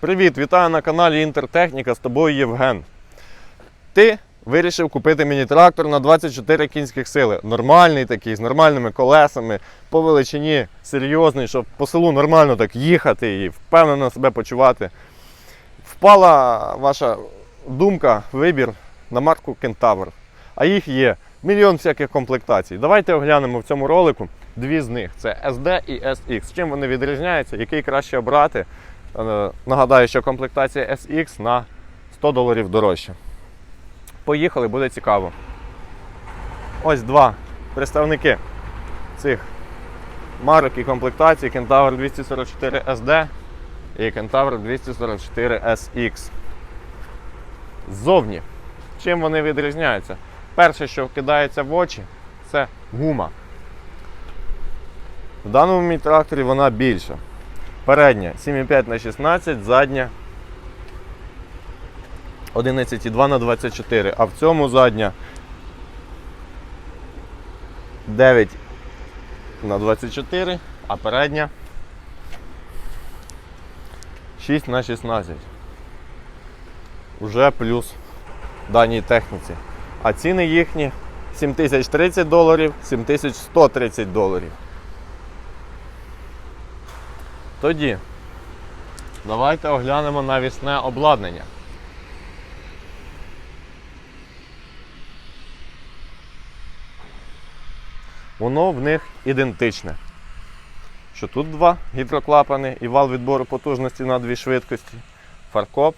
Привіт, вітаю на каналі Інтертехніка. З тобою Євген. Ти вирішив купити мені трактор на 24 кінських сили. Нормальний такий, з нормальними колесами, по величині, серйозний, щоб по селу нормально так їхати і впевнено себе почувати. Впала ваша думка, вибір на марку Кентавр. А їх є мільйон всяких комплектацій. Давайте оглянемо в цьому ролику дві з них: це SD і SX. Чим вони відрізняються, який краще обрати. Е, Нагадаю, що комплектація SX на 100 доларів дорожче. Поїхали, буде цікаво. Ось два представники цих марок і комплектацій Kentaur 244 SD і Kentaur 244 SX. Ззовні. Чим вони відрізняються? Перше, що кидається в очі, це гума. В даному мій тракторі вона більша. Передня 7,5 на 16, задня 11,2 на 24, а в цьому задня 9 на 24, а передня 6 на 16. Уже плюс даній техніці. А ціни їхні 7030 доларів, 7130 доларів. Тоді давайте оглянемо навісне обладнання. Воно в них ідентичне. Що тут два гідроклапани і вал відбору потужності на дві швидкості, фаркоп,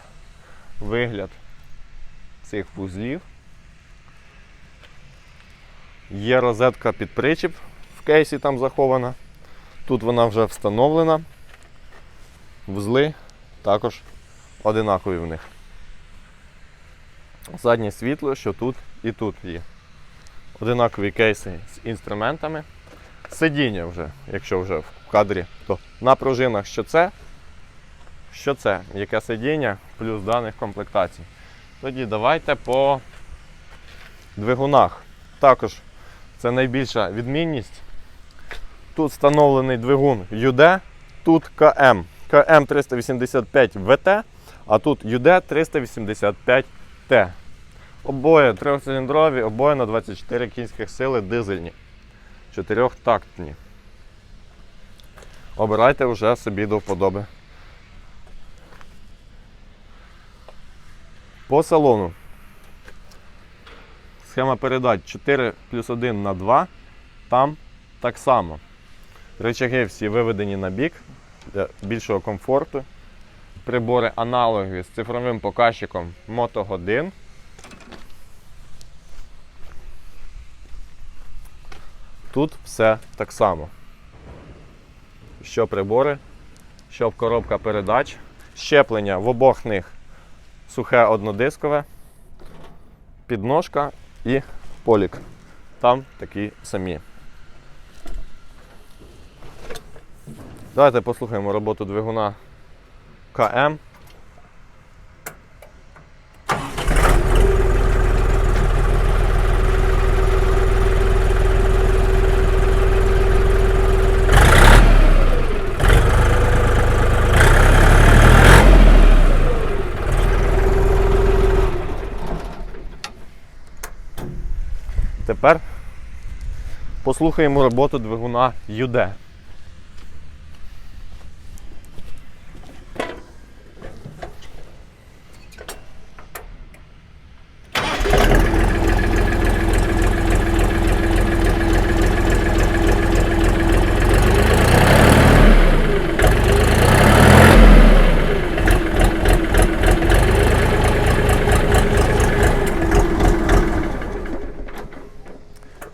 вигляд цих вузлів. Є розетка під причіп в кейсі там захована. Тут вона вже встановлена. Вузли також одинакові в них. Заднє світло, що тут і тут є. Одинакові кейси з інструментами. Сидіння вже, якщо вже в кадрі, то на пружинах що це, що це, яке сидіння, плюс даних комплектацій. Тоді давайте по двигунах. Також це найбільша відмінність. Тут встановлений двигун UD, тут КМ. КМ 385 ВТ, а тут UD 385 Т. Обоє трьохциліндрові, обоє на 24 кінських сили дизельні. Чотирьохтактні. Обирайте вже собі до вподоби. По салону. Схема передач 4 плюс 1 на 2. Там так само. Рычаги всі виведені на бік для більшого комфорту. Прибори аналоги з цифровим показчиком мотогодин. Тут все так само. Що прибори, що коробка передач, щеплення в обох них сухе однодискове, підножка і полік. Там такі самі. Давайте послухаємо роботу двигуна КМ. Тепер послухаємо роботу двигуна ЮД.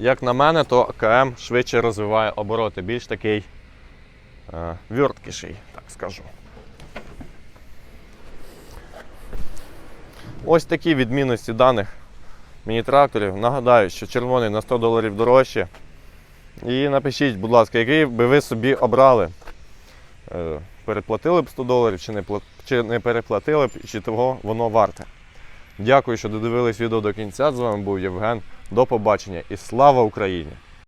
Як на мене, то КМ швидше розвиває обороти, більш такий е, вірткіший, так скажу. Ось такі відмінності даних міні-тракторів. Нагадаю, що червоний на 100 доларів дорожче. І напишіть, будь ласка, який би ви собі обрали. Е, переплатили б 100 доларів чи не, чи не переплатили б, чи того воно варте. Дякую, що додивились відео до кінця. З вами був Євген. До побачення і слава Україні!